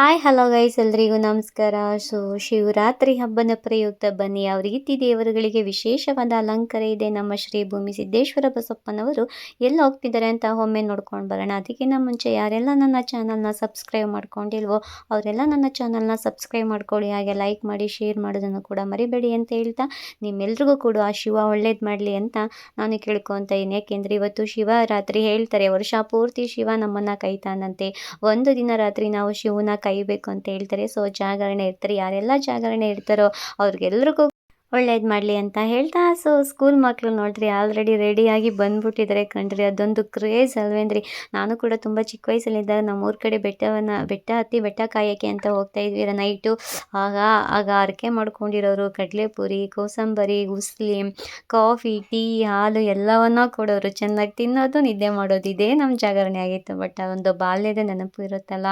Hi hello guys ಎಲ್ರಿಗೂ ನಮಸ್ಕಾರ. So Shivaratri ಹಬ್ಬದ ಪ್ರಯುಕ್ತ ಬನ್ನಿ. ಯಾವ ರೀತಿ ದೇವರುಗಳಿಗೆ ವಿಶೇಷವಾದ ಅಲಂಕಾರ ಇದೆ. ನಮ್ಮ ಶ್ರೀ ಭೂಮಿ ಸಿದ್ದೇಶ್ವರ ಬಸಪ್ಪನವರು ಎಲ್ಲಿ ಹೋಗ್ತಿದ್ದಾರೆ ಅಂತ ಒಮ್ಮೆ ನೋಡ್ಕೊಂಡು ಬರೋಣ. ಅದಕ್ಕಿಂತ ಮುಂಚೆ ಯಾರೆಲ್ಲ ನನ್ನ ಚಾನಲ್ನ ಸಬ್ಸ್ಕ್ರೈಬ್ ಮಾಡ್ಕೊಂಡಿಲ್ವೋ, ಅವರೆಲ್ಲ ನನ್ನ ಚಾನಲ್ನ ಸಬ್ಸ್ಕ್ರೈಬ್ ಮಾಡ್ಕೊಳ್ಳಿ. ಹಾಗೆ ಲೈಕ್ ಮಾಡಿ ಶೇರ್ ಮಾಡೋದನ್ನು ಕೂಡ ಮರಿಬೇಡಿ ಅಂತ ಹೇಳ್ತಾ ನಿಮ್ಮೆಲ್ರಿಗೂ ಕೂಡ ಆ ಶಿವ ಒಳ್ಳೇದು ಮಾಡಲಿ ಅಂತ ನಾನು ಕೇಳ್ಕೊತ ಇದ್ದೀನಿ ಯಾಕೆಂದರೆ ಇವತ್ತು ಶಿವರಾತ್ರಿ ಹೇಳ್ತಾರೆ, ವರ್ಷ ಪೂರ್ತಿ ಶಿವ ನಮ್ಮನ್ನು ಕೈತಾನಂತೆ. ಒಂದು ದಿನ ರಾತ್ರಿ ನಾವು ಶಿವನ ಕೈಬೇಕು ಅಂತ ಹೇಳ್ತಾರೆ. ಸೊ ಜಾಗರಣೆ ಇರ್ತಾರೆ. ಯಾರೆಲ್ಲ ಜಾಗರಣೆ ಇರ್ತಾರೋ ಅವ್ರಿಗೆಲ್ರಿಗೂ ಒಳ್ಳೇದು ಮಾಡಲಿ ಅಂತ ಹೇಳ್ತಾ ಸೊ ಸ್ಕೂಲ್ ಮಕ್ಕಳು ನೋಡ್ರಿ ಆಲ್ರೆಡಿ ರೆಡಿಯಾಗಿ ಬಂದ್ಬಿಟ್ಟಿದ್ದಾರೆ ಕಣ್ರಿ. ಅದೊಂದು ಕ್ರೇಜ್ ಅಲ್ವೇನ್ರಿ? ನಾನು ಕೂಡ ತುಂಬ ಚಿಕ್ಕ ವಯಸ್ಸಲ್ಲಿದ್ದಾಗ ನಮ್ಮೂರ ಕಡೆ ಬೆಟ್ಟವನ್ನು, ಬೆಟ್ಟ ಹತ್ತಿ ಬೆಟ್ಟ ಕಾಯೋಕ್ಕೆ ಅಂತ ಹೋಗ್ತಾ ಇದ್ವಿ ನೈಟು ಆಗ ಆಗ ಅರಕೆ ಮಾಡ್ಕೊಂಡಿರೋರು, ಕಡಲೆಪುರಿ, ಕೋಸಂಬರಿ, ಉಸ್ಲಿ ಕಾಫಿ ಟೀ ಹಾಲು ಎಲ್ಲವನ್ನ ಕೊಡೋರು. ಚೆನ್ನಾಗಿ ತಿನ್ನೋದು, ನಿದ್ದೆ ಮಾಡೋದು, ಇದೇ ನಮ್ಮ ಜಾಗರಣೆ ಆಗಿತ್ತು. ಬಟ್ ಒಂದು ಬಾಲ್ಯದ ನೆನಪು ಇರುತ್ತಲ್ಲ?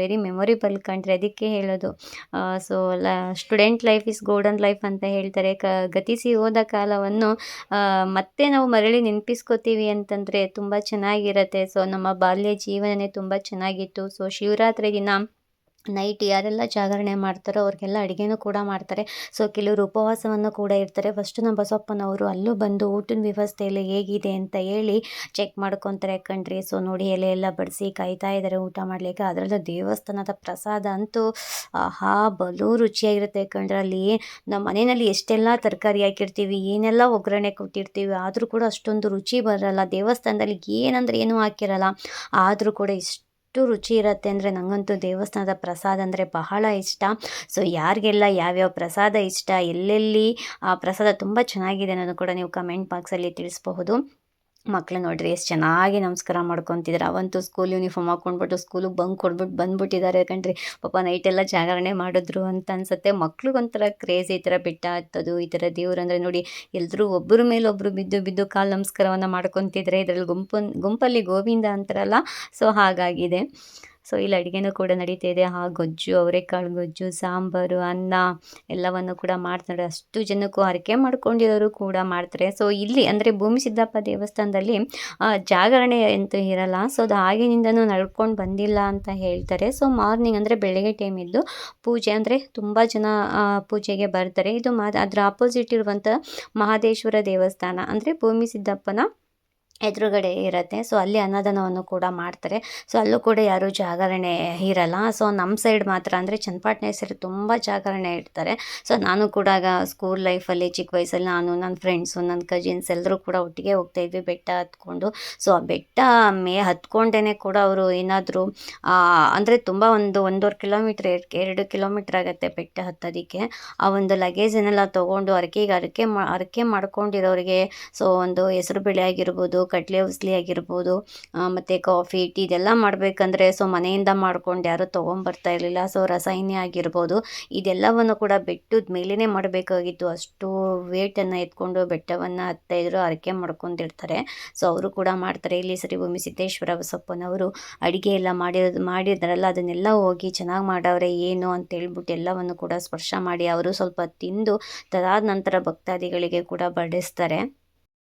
ವೆರಿ ಮೆಮೊರಿಬಲ್ ಕಂಡ್ರಿ ಅದಕ್ಕೆ ಹೇಳೋದು. ಸೊ ಲ student life is golden life ಅಂತ ಹೇಳ್ತಾರೆ. ಕ, ಗತಿಸಿ ಹೋದ ಕಾಲವನ್ನು ಮತ್ತೆ ನಾವು ಮರಳಿ ನೆನಪಿಸ್ಕೋತೀವಿ ಅಂತಂದರೆ ತುಂಬ ಚೆನ್ನಾಗಿರತ್ತೆ. ಸೊ, ನಮ್ಮ ಬಾಲ್ಯ ಜೀವನನೇ ತುಂಬ ಚೆನ್ನಾಗಿತ್ತು. ಸೊ, ಶಿವರಾತ್ರಿ ದಿನ ನೈಟ್ ಯಾರೆಲ್ಲ ಜಾಗರಣೆ ಮಾಡ್ತಾರೋ ಅವ್ರಿಗೆಲ್ಲ ಅಡುಗೆನೂ ಕೂಡ ಮಾಡ್ತಾರೆ. ಸೊ, ಕೆಲವರು ಉಪವಾಸವನ್ನು ಕೂಡ ಇರ್ತಾರೆ ಫಸ್ಟು ನಮ್ಮ ಬಸಪ್ಪನವರು ಅಲ್ಲೂ ಬಂದು ಊಟದ ವ್ಯವಸ್ಥೆಯಲ್ಲಿ ಹೇಗಿದೆ ಅಂತ ಹೇಳಿ ಚೆಕ್ ಮಾಡ್ಕೊತಾರೆ ಕಣ್ರಿ. ಸೊ, ನೋಡಿ ಎಲೆ ಎಲ್ಲ ಬಡಿಸಿ ಕಾಯ್ತಾ ಇದ್ದಾರೆ ಊಟ ಮಾಡಲಿಕ್ಕೆ. ಅದರಲ್ಲೂ ದೇವಸ್ಥಾನದ ಪ್ರಸಾದ ಅಂತೂ ಆಹಾ, ಬಲು ರುಚಿಯಾಗಿರುತ್ತೆ ಕಣ್ರಿ. ಅಲ್ಲಿ ನಮ್ಮ ಮನೆಯಲ್ಲಿ ಎಷ್ಟೆಲ್ಲ ತರಕಾರಿ ಹಾಕಿರ್ತೀವಿ, ಏನೆಲ್ಲ ಒಗ್ಗರಣೆ ಕೊಟ್ಟಿರ್ತೀವಿ, ಆದರೂ ಕೂಡ ಅಷ್ಟೊಂದು ರುಚಿ ಬರಲ್ಲ. ದೇವಸ್ಥಾನದಲ್ಲಿ ಏನಂದ್ರೆ ಏನೂ ಹಾಕಿರಲ್ಲ. ಆದರೂ ಕೂಡ ಇಷ್ಟು ಎಷ್ಟು ರುಚಿ ಇರುತ್ತೆ ಅಂದರೆ ನನಗಂತೂ ದೇವಸ್ಥಾನದ ಪ್ರಸಾದ ಅಂದರೆ ಬಹಳ ಇಷ್ಟ. ಸೊ ಯಾರಿಗೆಲ್ಲ ಯಾವ್ಯಾವ ಪ್ರಸಾದ ಇಷ್ಟ, ಎಲ್ಲೆಲ್ಲಿ ಆ ಪ್ರಸಾದ ತುಂಬ ಚೆನ್ನಾಗಿದೆ ಅನ್ನೋದು ಕೂಡ ನೀವು ಕಮೆಂಟ್ ಬಾಕ್ಸಲ್ಲಿ ತಿಳಿಸ್ಬಹುದು. ಮಕ್ಳು ನೋಡ್ರಿ ಎಷ್ಟು ಚೆನ್ನಾಗಿ ನಮಸ್ಕಾರ ಮಾಡ್ಕೊತಿದ್ರು. ಅವಂತೂ ಸ್ಕೂಲ್ ಯೂನಿಫಾರ್ಮ್ ಹಾಕ್ಕೊಂಡ್ಬಿಟ್ಟು ಸ್ಕೂಲಿಗೆ ಬಂಕ್ ಕೊಡ್ಬಿಟ್ಟು ಬಂದ್ಬಿಟ್ಟಿದ್ದಾರೆ ಕಣ್ರಿ. ಪಾಪ ನೈಟೆಲ್ಲ ಜಾಗರಣೆ ಮಾಡಿದ್ರು ಅಂತ ಅನ್ಸುತ್ತೆ. ಮಕ್ಳಿಗೊಂಥರ ಕ್ರೇಜ್ ಈ ಥರ ಬೆಟ್ಟ ಹತ್ತೋದು, ಈ ಥರ ದೇವ್ರು ಅಂದರೆ ನೋಡಿ ಎಲ್ಲರೂ ಒಬ್ಬರ ಮೇಲೆ ಒಬ್ಬರು ಬಿದ್ದು ಬಿದ್ದು ಕಾಲು ನಮಸ್ಕಾರವನ್ನು ಮಾಡ್ಕೊತಿದ್ರೆ ಇದರಲ್ಲಿ ಗುಂಪು ಗುಂಪಲ್ಲಿ ಗೋವಿಂದ ಅಂತಾರಲ್ಲ. ಸೊ ಹಾಗಾಗಿದೆ. ಸೊ ಇಲ್ಲಿ ಅಡುಗೆನೂ ಕೂಡ ನಡೀತಾ ಇದೆ. ಆ ಗೊಜ್ಜು, ಅವರೆಕಾಳು ಗೊಜ್ಜು, ಸಾಂಬಾರು, ಅನ್ನ ಎಲ್ಲವನ್ನು ಕೂಡ ಮಾಡ್ತಾರೆ. ಅಷ್ಟು ಜನಕ್ಕೂ ಹರಕೆ ಮಾಡ್ಕೊಂಡಿರೋರು ಕೂಡ ಮಾಡ್ತಾರೆ. ಸೊ ಇಲ್ಲಿ ಅಂದರೆ ಭೂಮಿ ಸಿದ್ದಪ್ಪ ದೇವಸ್ಥಾನದಲ್ಲಿ ಜಾಗರಣೆ ಅಂತ ಇರಲ್ಲ. ಸೊ ಅದು ಆಗಿನಿಂದನೂ ನಡ್ಕೊಂಡು ಬಂದಿಲ್ಲ ಅಂತ ಹೇಳ್ತಾರೆ. ಸೊ ಮಾರ್ನಿಂಗ್ ಅಂದರೆ ಬೆಳಗ್ಗೆ ಟೈಮ್ ಪೂಜೆ ಅಂದರೆ ತುಂಬ ಜನ ಪೂಜೆಗೆ ಬರ್ತಾರೆ. ಇದು ಮಾ ಅದರ ಆಪೋಸಿಟ್ ಇರುವಂಥ ಮಹಾದೇಶ್ವರ ದೇವಸ್ಥಾನ ಅಂದರೆ ಭೂಮಿ ಸಿದ್ದಪ್ಪನ ಎದುರುಗಡೆ ಇರುತ್ತೆ. ಸೊ ಅಲ್ಲಿ ಅನ್ನದಾನವನ್ನು ಕೂಡ ಮಾಡ್ತಾರೆ. ಸೊ ಅಲ್ಲೂ ಕೂಡ ಯಾರೂ ಜಾಗರಣೆ ಇರಲ್ಲ. ಸೊ ನಮ್ಮ ಸೈಡ್ ಮಾತ್ರ ಅಂದರೆ ಚನ್ನಪಟ್ಟಣ ಸೈಡ್ ತುಂಬ ಜಾಗರಣೆ ಇಡ್ತಾರೆ. ಸೊ ನಾನು ಕೂಡ ಆಗ ಸ್ಕೂಲ್ ಲೈಫಲ್ಲಿ ಚಿಕ್ಕ ವಯಸ್ಸಲ್ಲಿ ನಾನು ನನ್ನ ಫ್ರೆಂಡ್ಸು ನನ್ನ ಕಜಿನ್ಸ್ ಎಲ್ಲರೂ ಕೂಡ ಒಟ್ಟಿಗೆ ಹೋಗ್ತಾಯಿದ್ವಿ ಬೆಟ್ಟ ಹತ್ಕೊಂಡು. ಸೊ ಆ ಬೆಟ್ಟ ಮೇ ಹತ್ಕೊಂಡೇ ಕೂಡ ಅವರು ಏನಾದರೂ ಅಂದರೆ ತುಂಬ ಒಂದು ಒಂದೂವರೆ ಕಿಲೋಮೀಟ್ರ್ ಎರಡು ಕಿಲೋಮೀಟ್ರ್ ಆಗುತ್ತೆ ಬೆಟ್ಟ ಹತ್ತೋದಕ್ಕೆ. ಆ ಒಂದು ಲಗೇಜನ್ನೆಲ್ಲ ತೊಗೊಂಡು ಅರಕೆಗೆ ಅರಕೆ ಮಾ, ಅರಕೆ ಮಾಡ್ಕೊಂಡಿರೋರಿಗೆ ಸೊ ಒಂದು ಹೆಸರು ಬೆಳೆ ಆಗಿರ್ಬೋದು ಕಡಲೆ ಉಸ್ಲಿ ಆಗಿರ್ಬೋದು ಮತ್ತು ಕಾಫಿ, ಟೀ ಇದೆಲ್ಲ ಮಾಡಬೇಕಂದ್ರೆ ಸೊ ಮನೆಯಿಂದ ಮಾಡ್ಕೊಂಡು ಯಾರೂ ತೊಗೊಂಬರ್ತಾ ಇರಲಿಲ್ಲ. ಸೊ ರಸಾಯನಿ ಆಗಿರ್ಬೋದು, ಇದೆಲ್ಲವನ್ನು ಕೂಡ ಬೆಟ್ಟದ ಮೇಲೇ ಮಾಡಬೇಕಾಗಿತ್ತು. ಅಷ್ಟು ವೇಟನ್ನು ಎತ್ಕೊಂಡು ಬೆಟ್ಟವನ್ನು ಹತ್ತಾಯಿದ್ರು ಅರಕೆ ಮಾಡ್ಕೊಂಡಿರ್ತಾರೆ ಸೊ ಅವರು ಕೂಡ ಮಾಡ್ತಾರೆ. ಇಲ್ಲಿ ಶ್ರೀಭೂಮಿ ಸಿದ್ದೇಶ್ವರ ಬಸಪ್ಪನವರು ಅಡುಗೆ ಎಲ್ಲ ಮಾಡಿರೋದು, ಮಾಡಿದ್ರಲ್ಲ, ಅದನ್ನೆಲ್ಲ ಹೋಗಿ ಚೆನ್ನಾಗಿ ಮಾಡವ್ರೆ, ಏನು ಅಂತ ಹೇಳ್ಬಿಟ್ಟು ಎಲ್ಲವನ್ನು ಕೂಡ ಸ್ಪರ್ಶ ಮಾಡಿ, ಅವರು ಸ್ವಲ್ಪ ತಿಂದು ತದಾದ ನಂತರ ಭಕ್ತಾದಿಗಳಿಗೆ ಕೂಡ ಬಡಿಸ್ತಾರೆ.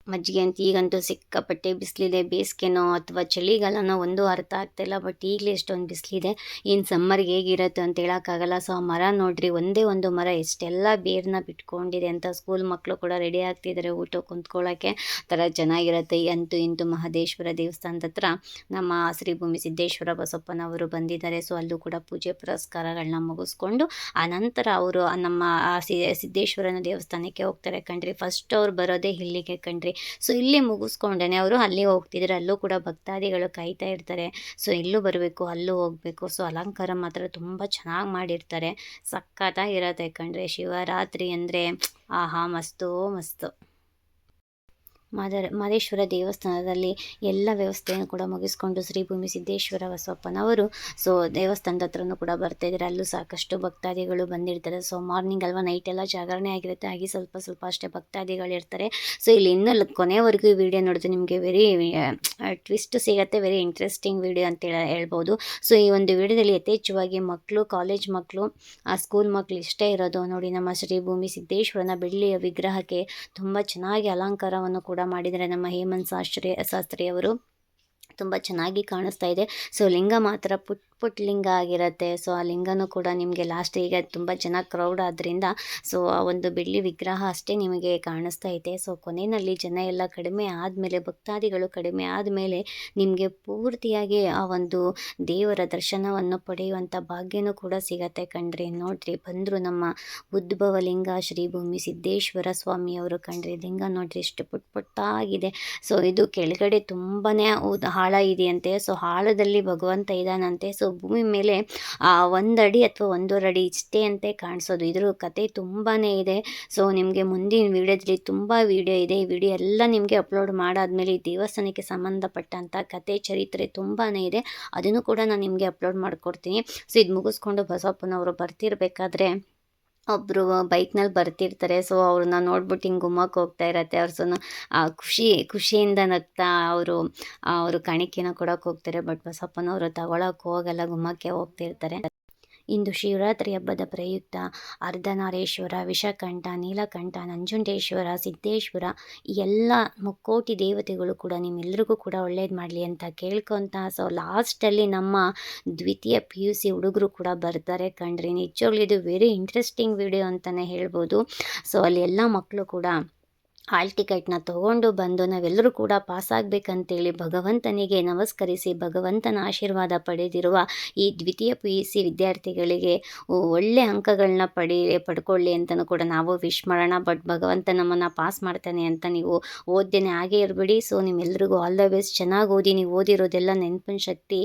ಮಜ್ಜಿಗೆ ಅಂತ ಈಗಂತೂ ಸಿಕ್ಕಾಪಟ್ಟೆ ಬಿಸಿಲಿದೆ. ಬೇಸಿಗೆನೋ ಅಥವಾ ಚಳಿಗಾಲನೋ ಒಂದು ಅರ್ಥ ಆಗ್ತಾಯಿಲ್ಲ ಬಟ್ ಈಗಲೇ ಎಷ್ಟೊಂದು ಬಿಸಿಲಿದೆ. ಇನ್ನು ಸಮ್ಮರ್ಗೆ ಹೇಗಿರುತ್ತೆ ಅಂತ ಹೇಳೋಕ್ಕಾಗಲ್ಲ. ಸೊ, ಆ ಮರ ನೋಡ್ರಿ, ಒಂದೇ ಒಂದು ಮರ ಎಷ್ಟೆಲ್ಲ ಬೇರನ್ನ ಬಿಟ್ಕೊಂಡಿದೆ ಅಂತ ಸ್ಕೂಲ್ ಮಕ್ಕಳು ಕೂಡ ರೆಡಿ ಆಗ್ತಿದ್ದಾರೆ ಊಟ ಕುಂತ್ಕೊಳ್ಳೋಕ್ಕೆ ಥರ ಚೆನ್ನಾಗಿರುತ್ತೆ. ಅಂತೂ ಇಂತು ಮಹದೇಶ್ವರ ದೇವಸ್ಥಾನದ ಹತ್ರ ನಮ್ಮ ಶ್ರೀಭೂಮಿ ಸಿದ್ದೇಶ್ವರ ಬಸಪ್ಪನವರು ಬಂದಿದ್ದಾರೆ. ಸೊ, ಅಲ್ಲೂ ಕೂಡ ಪೂಜೆ ಪುರಸ್ಕಾರಗಳನ್ನ ಮುಗಿಸ್ಕೊಂಡು, ಆ ನಂತರ ಅವರು ನಮ್ಮ ಸಿದ್ದೇಶ್ವರನ ದೇವಸ್ಥಾನಕ್ಕೆ ಹೋಗ್ತಾರೆ. ಕಣ್ರಿ ಫಸ್ಟ್ ಅವ್ರು ಬರೋದೇ ಇಲ್ಲಿಗೆ ಕಣ್ರಿ ಸೊ ಇಲ್ಲಿ ಮುಗಿಸ್ಕೊಂಡೇ ಅವರು ಅಲ್ಲಿ ಹೋಗ್ತಿದ್ರು. ಅಲ್ಲೂ ಕೂಡ ಭಕ್ತಾದಿಗಳು ಕಾಯ್ತಾ ಇರ್ತಾರೆ. ಸೊ ಇಲ್ಲೂ ಬರಬೇಕು, ಅಲ್ಲೂ ಹೋಗಬೇಕು. ಸೊ ಅಲಂಕಾರ ಮಾತ್ರ ತುಂಬ ಚೆನ್ನಾಗಿ ಮಾಡಿರ್ತಾರೆ. ಸಖತ್ತಾಗಿರತ್ತೆ ಕಂಡ್ರೆ ಶಿವರಾತ್ರಿ ಅಂದರೆ, ಆಹಾ, ಮಸ್ತು ಮಸ್ತು. ಮಾದರ, ಮಾದೇಶ್ವರ ದೇವಸ್ಥಾನದಲ್ಲಿ ಎಲ್ಲ ವ್ಯವಸ್ಥೆಯನ್ನು ಕೂಡ ಮುಗಿಸ್ಕೊಂಡು ಶ್ರೀ ಭೂಮಿ ಸಿದ್ದೇಶ್ವರ ಬಸವಪ್ಪನವರು ಸೊ ದೇವಸ್ಥಾನದ ಹತ್ರನೂ ಕೂಡ ಬರ್ತಾಯಿದ್ದಾರೆ ಅಲ್ಲೂ ಸಾಕಷ್ಟು ಭಕ್ತಾದಿಗಳು ಬಂದಿರ್ತಾರೆ. ಸೊ ಮಾರ್ನಿಂಗ್ ಅಲ್ವಾ ನೈಟ್ ಎಲ್ಲ ಜಾಗರಣೆ ಆಗಿರುತ್ತೆ. ಹಾಗೆ ಸ್ವಲ್ಪ ಸ್ವಲ್ಪ ಅಷ್ಟೇ ಭಕ್ತಾದಿಗಳಿರ್ತಾರೆ ಸೊ ಇಲ್ಲಿ ಇನ್ನೂ ಕೊನೆವರೆಗೂ ವಿಡಿಯೋ ನೋಡಿದ್ರೆ ನಿಮಗೆ ವೆರಿ ಟ್ವಿಸ್ಟ್ ಸಿಗುತ್ತೆ ವೆರಿ ಇಂಟ್ರೆಸ್ಟಿಂಗ್ ವಿಡಿಯೋ ಅಂತ ಹೇಳ್ಬೋದು. ಸೊ ಈ ಒಂದು ವಿಡಿಯೋದಲ್ಲಿ ಯಥೇಚ್ಛವಾಗಿ ಮಕ್ಕಳು ಕಾಲೇಜ್ ಮಕ್ಕಳು ಆ ಸ್ಕೂಲ್ ಮಕ್ಕಳು ಇಷ್ಟೇ ಇರೋದು ನೋಡಿ, ನಮ್ಮ ಶ್ರೀ ಭೂಮಿ ಸಿದ್ದೇಶ್ವರನ ಬೆಳ್ಳಿಯ ವಿಗ್ರಹಕ್ಕೆ ತುಂಬ ಚೆನ್ನಾಗಿ ಅಲಂಕಾರವನ್ನು ಕೂಡ ಮಾಡಿದರೆ ನಮ್ಮ ಹೇಮಂತ್ ಶಾಸ್ತ್ರಿ ಶಾಸ್ತ್ರಿಯವರು ತುಂಬ ಚೆನ್ನಾಗಿ ಕಾಣಿಸ್ತಾ ಇದೆ. ಸೊ ಲಿಂಗ ಮಾತ್ರ ಪುಟ್ ಪುಟ್ಟ ಲಿಂಗ ಆಗಿರುತ್ತೆ. ಸೊ, ಆ ಲಿಂಗನೂ ಕೂಡ ನಿಮಗೆ ಲಾಸ್ಟ್ ಈಗ ತುಂಬ ಜನ ಕ್ರೌಡ್ ಆದ್ದರಿಂದ ಸೊ, ಆ ಒಂದು ಬೆಳ್ಳಿ ವಿಗ್ರಹ ಅಷ್ಟೇ ನಿಮಗೆ ಕಾಣಿಸ್ತಾ ಇದೆ. ಸೊ, ಕೊನೆಯಲ್ಲಿ ಜನ ಎಲ್ಲ ಕಡಿಮೆ ಆದಮೇಲೆ, ಭಕ್ತಾದಿಗಳು ಕಡಿಮೆ ಆದಮೇಲೆ ನಿಮಗೆ ಪೂರ್ತಿಯಾಗಿ ಆ ಒಂದು ದೇವರ ದರ್ಶನವನ್ನು ಪಡೆಯುವಂಥ ಭಾಗ್ಯನೂ ಕೂಡ ಸಿಗತ್ತೆ ಕಣ್ರಿ. ನೋಡ್ರಿ, ಬಂದರು ನಮ್ಮ ಉದ್ಭವ ಲಿಂಗ ಶ್ರೀ ಭೂಮಿ ಸಿದ್ದೇಶ್ವರ ಸ್ವಾಮಿಯವರು ಕಣ್ರಿ. ಲಿಂಗ ನೋಡ್ರಿ, ಎಷ್ಟು ಪುಟ್ ಪುಟ್ಟಾಗಿದೆ. ಸೊ, ಇದು ಕೆಳಗಡೆ ತುಂಬಾ ಹಾಳ ಇದೆಯಂತೆ. ಸೊ, ಹಾಳದಲ್ಲಿ ಭಗವಂತ ಇದ್ದಾನಂತೆ. ಸೊ ಭೂಮಿ ಮೇಲೆ ಒಂದು ಅಡಿ ಅಥವಾ ಒಂದೂವರೆ ಅಡಿ ಇಷ್ಟೇ ಅಂತೆ ಕಾಣಿಸೋದು. ಇದ್ರ ಕತೆ ತುಂಬಾ ಇದೆ. ಸೊ, ನಿಮಗೆ ಮುಂದಿನ ವೀಡಿಯೋದಲ್ಲಿ ತುಂಬ ವಿಡಿಯೋ ಇದೆ. ಈ ವಿಡಿಯೋ ಎಲ್ಲ ನಿಮಗೆ ಅಪ್ಲೋಡ್ ಮಾಡಾದ್ಮೇಲೆ ಈ ದೇವಸ್ಥಾನಕ್ಕೆ ಸಂಬಂಧಪಟ್ಟಂಥ ಕತೆ ಚರಿತ್ರೆ ತುಂಬಾ ಇದೆ. ಅದನ್ನು ಕೂಡ ನಾನು ನಿಮಗೆ ಅಪ್ಲೋಡ್ ಮಾಡಿಕೊಡ್ತೀನಿ. ಸೊ, ಇದು ಮುಗಿಸ್ಕೊಂಡು ಬಸವಪ್ಪನವರು ಬರ್ತಿರ್ಬೇಕಾದ್ರೆ ಒಬ್ಬರು ಬೈಕ್ನಲ್ಲಿ ಬರ್ತಿರ್ತಾರೆ. ಸೊ ಅವ್ರನ್ನ ನೋಡ್ಬಿಟ್ಟು ಹಿಂಗೆ ಗುಮ್ಮಕ್ಕೆ ಹೋಗ್ತಾ ಇರತ್ತೆ. ಅವ್ರ ಸೊ ಖುಷಿ, ಖುಷಿಯಿಂದ ನಗ್ತಾ ಅವರು ಅವರು ಕಾಣಿಕೆನ ಕೊಡೋಕೆ ಹೋಗ್ತಾರೆ. ಬಟ್ ಬಸಪ್ಪನವರು ತಗೊಳಕ್ಕೆ ಹೋಗಲ್ಲ, ಗುಮ್ಮಕ್ಕೆ ಹೋಗ್ತಿರ್ತಾರೆ. ಇಂದು ಶಿವರಾತ್ರಿ ಹಬ್ಬದ ಪ್ರಯುಕ್ತ ಅರ್ಧನಾರೇಶ್ವರ ವಿಷಕಂಠ ನೀಲಕಂಠ, ನಂಜುಂಡೇಶ್ವರ, ಸಿದ್ದೇಶ್ವರ, ಈ ಎಲ್ಲ ಮುಕ್ಕೋಟಿ ದೇವತೆಗಳು ಕೂಡ ನಿಮ್ಮೆಲ್ಲರಿಗೂ ಕೂಡ ಒಳ್ಳೇದು ಮಾಡಲಿ ಅಂತ ಕೇಳ್ಕೊತ ಸೊ ಲಾಸ್ಟಲ್ಲಿ ನಮ್ಮ ದ್ವಿತೀಯ ಪಿ ಯು ಸಿ ಹುಡುಗರು ಕೂಡ ಬರ್ತಾರೆ ಕಣ್ರಿ. ನಿಜವಾಗ್ಲೂ ಇದು ವೆರಿ ಇಂಟ್ರೆಸ್ಟಿಂಗ್ ವಿಡಿಯೋ ಅಂತಲೇ ಹೇಳ್ಬೋದು. ಸೊ ಅಲ್ಲಿ ಎಲ್ಲ ಮಕ್ಕಳು ಕೂಡ ಹಾಲ್ ಟಿಕೆಟ್ನ ತಗೊಂಡು ಬಂದು ನಾವೆಲ್ಲರೂ ಕೂಡ ಪಾಸಾಗಬೇಕಂತೇಳಿ ಭಗವಂತನಿಗೆ ನಮಸ್ಕರಿಸಿ ಭಗವಂತನ ಆಶೀರ್ವಾದ ಪಡೆದಿರುವ ಈ ದ್ವಿತೀಯ ಪಿ ಯು ಸಿ ವಿದ್ಯಾರ್ಥಿಗಳಿಗೆ ಒಳ್ಳೆ ಅಂಕಗಳನ್ನ ಪಡಿ, ಪಡ್ಕೊಳ್ಳಿ ಅಂತಲೂ ಕೂಡ ನಾವು ವಿಶ್ ಮಾಡೋಣ. ಬಟ್ ಭಗವಂತ ನಮ್ಮನ್ನು ಪಾಸ್ ಮಾಡ್ತಾನೆ ಅಂತ ನೀವು ಓದ್ದೇನೆ ಹಾಗೆ ಇರಬೇಡಿ. ಸೊ ನಿಮ್ಮೆಲ್ಲರಿಗೂ ಆಲ್ ದ ಬೆಸ್ಟ್ ಚೆನ್ನಾಗಿ ಓದಿ, ನೀವು ಓದಿರೋದೆಲ್ಲ ನೆನಪಿನ ಶಕ್ತಿ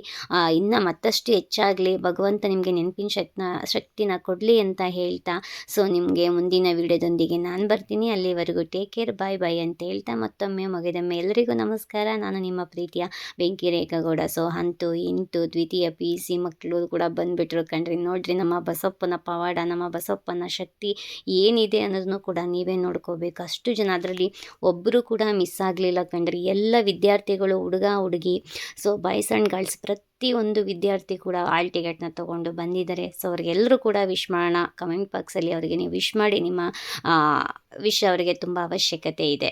ಇನ್ನು ಮತ್ತಷ್ಟು ಹೆಚ್ಚಾಗಲಿ. ಭಗವಂತ ನಿಮಗೆ ನೆನಪಿನ ಶಕ್ತಿನ ಶಕ್ತಿನ ಕೊಡಲಿ ಅಂತ ಹೇಳ್ತಾ. ಸೊ ನಿಮಗೆ ಮುಂದಿನ ವಿಡಿಯೋದೊಂದಿಗೆ ನಾನು ಬರ್ತೀನಿ. ಅಲ್ಲಿವರೆಗೂ ಟೇಕ್ ಕೇರ್ ಬಾಯ್ ಬಾಯ್ ಅಂತ ಹೇಳ್ತಾ ಮತ್ತೊಮ್ಮೆ ಮುಗಿದೊಮ್ಮೆ ಎಲ್ಲರಿಗೂ ನಮಸ್ಕಾರ. ನಾನು ನಿಮ್ಮ ಪ್ರೀತಿಯ ಬೆಂಕಿ ರೇಖಾಗೌಡ. ಸೊ ಹಂತು ಇಂತು ದ್ವಿತೀಯ ಪಿ ಸಿ ಮಕ್ಕಳು ಕೂಡ ಬಂದುಬಿಟ್ರು ಕಣ್ರಿ. ನೋಡ್ರಿ ನಮ್ಮ ಬಸಪ್ಪನ ಪವಾಡ, ನಮ್ಮ ಬಸಪ್ಪನ ಶಕ್ತಿ ಏನಿದೆ ಅನ್ನೋದನ್ನು ಕೂಡ ನೀವೇ ನೋಡ್ಕೋಬೇಕು. ಅಷ್ಟು ಜನ ಅದರಲ್ಲಿ ಒಬ್ಬರು ಕೂಡ ಮಿಸ್ ಆಗಲಿಲ್ಲ ಕಣ್ರಿ. ಎಲ್ಲ ವಿದ್ಯಾರ್ಥಿಗಳು ಹುಡುಗ, ಹುಡುಗಿ. ಸೊ ಬಾಯ್ಸ್ ಆ್ಯಂಡ್ ಗರ್ಲ್ಸ್ ಪ್ರತಿಯೊಂದು ವಿದ್ಯಾರ್ಥಿ ಕೂಡ ಆಲ್ ಟಿಕೆಟ್ನ ತೊಗೊಂಡು ಬಂದಿದ್ದಾರೆ. ಸೊ ಅವ್ರಿಗೆಲ್ಲರೂ ಕೂಡ ವಿಶ್ ಮಾಡೋಣ. ಕಮೆಂಟ್ ಬಾಕ್ಸಲ್ಲಿ ಅವರಿಗೆ ನೀವು ವಿಶ್ ಮಾಡಿ ನಿಮ್ಮ ವಿಶ್ ಅವರಿಗೆ ತುಂಬ ಅವಶ್ಯಕತೆ ಇದೆ.